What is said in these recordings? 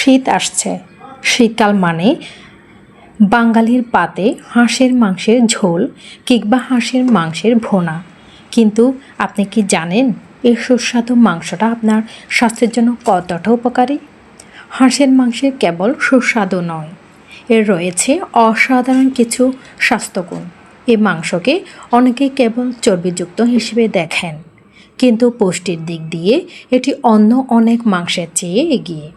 শীত আসছে। শীতকাল মানে বাঙালির পাতে হাঁসের মাংসের ঝোল কিংবা হাঁসের মাংসের ভোনা। কিন্তু আপনি কি জানেন এই সুস্বাদু মাংসটা আপনার স্বাস্থ্যের জন্য কতটা উপকারী? হাঁসের মাংসের কেবল সুস্বাদু নয়, এর রয়েছে অসাধারণ কিছু স্বাস্থ্যগুণ। এই মাংসকে অনেকে কেবল চর্বিযুক্ত হিসেবে দেখেন, কিন্তু পুষ্টির দিক দিয়ে এটি অন্য অনেক মাংসের চেয়ে এগিয়ে।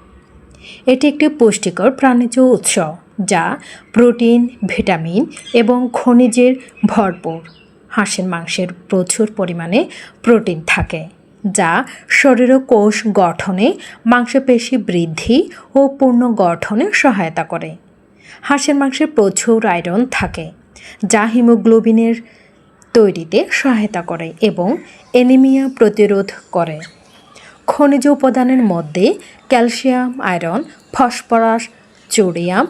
এটি একটি পুষ্টিকর প্রাণীজ উৎস যা প্রোটিন, ভিটামিন এবং খনিজের ভরপুর। হাঁসের মাংসের প্রচুর পরিমাণে প্রোটিন থাকে, যা শরীর কোষ গঠনে মাংসপেশি বৃদ্ধি ও পূর্ণ গঠনে সহায়তা করে। হাঁসের মাংসে প্রচুর আয়রন থাকে, যা হিমোগ্লোবিনের তৈরিতে সহায়তা করে এবং অ্যানিমিয়া প্রতিরোধ করে। খনিজ উপাদানের মধ্যে calcium, iron, phosphorus sodium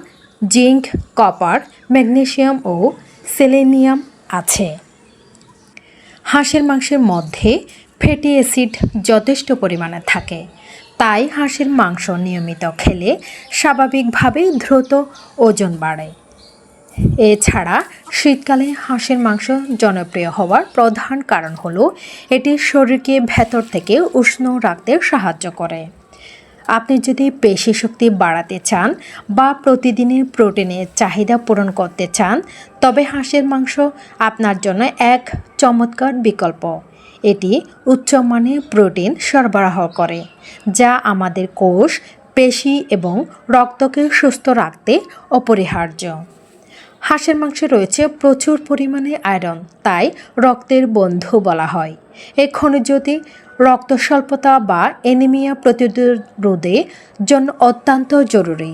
zinc, copper, magnesium ও সেলেনিয়াম আছে। হাঁসের মাংসের মধ্যে ফ্যাটি অ্যাসিড যথেষ্ট পরিমাণে থাকে। তাই হাঁসের মাংস নিয়মিত খেলে স্বাভাবিকভাবেই দ্রুত ওজন বাড়ে। এছাড়া শীতকালে হাঁসের মাংস জনপ্রিয় হওয়ার প্রধান কারণ হলো, এটি শরীরকে ভেতর থেকে উষ্ণ রাখতে সাহায্য করে। আপনি যদি পেশি শক্তি বাড়াতে চান বা প্রতিদিনের প্রোটিনের চাহিদা পূরণ করতে চান, তবে হাঁসের মাংস আপনার জন্য এক চমৎকার বিকল্প। এটি উচ্চমানের প্রোটিন সরবরাহ করে, যা আমাদের কোষ, পেশি এবং রক্তকে সুস্থ রাখতে অপরিহার্য। হাঁসের মাংসে রয়েছে প্রচুর পরিমাণে আয়রন তাই রক্তের বন্ধু বলা হয়। এই খনিজটি রক্ত স্বল্পতা বা অ্যানিমিয়া প্রতিরোধে জন্য অত্যন্ত জরুরি।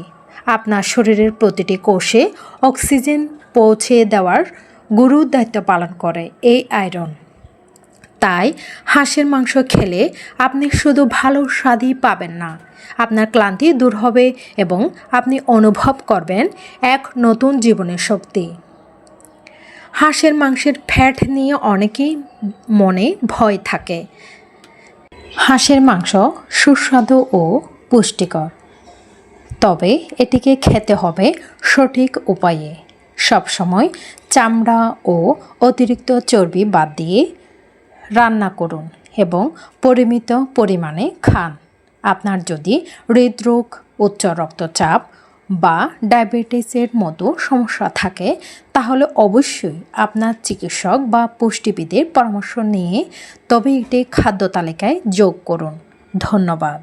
আপনার শরীরের প্রতিটি কোষে অক্সিজেন পৌঁছে দেওয়ার গুরুর দায়িত্ব পালন করে এই আয়রন তাই হাঁসের মাংস খেলে আপনি শুধু ভালো স্বাদই পাবেন না। আপনার ক্লান্তি দূর হবে এবং আপনি অনুভব করবেন এক নতুন জীবনের শক্তি। হাঁসের মাংসের ফ্যাট নিয়ে অনেকেই মনে ভয় থাকে। হাঁসের মাংস সুস্বাদু ও পুষ্টিকর। তবে এটিকে খেতে হবে সঠিক উপায়ে। সবসময় চামড়া ও অতিরিক্ত চর্বি বাদ দিয়ে রান্না করুন এবং পরিমিত পরিমাণে খান। আপনার যদি হৃদরোগ, উচ্চ রক্তচাপ বা ডায়াবেটিসের মতো সমস্যা থাকে, তাহলে অবশ্যই আপনার চিকিৎসক বা পুষ্টিবিদের পরামর্শ নিয়ে তবে এটি খাদ্য তালিকায় যোগ করুন। ধন্যবাদ।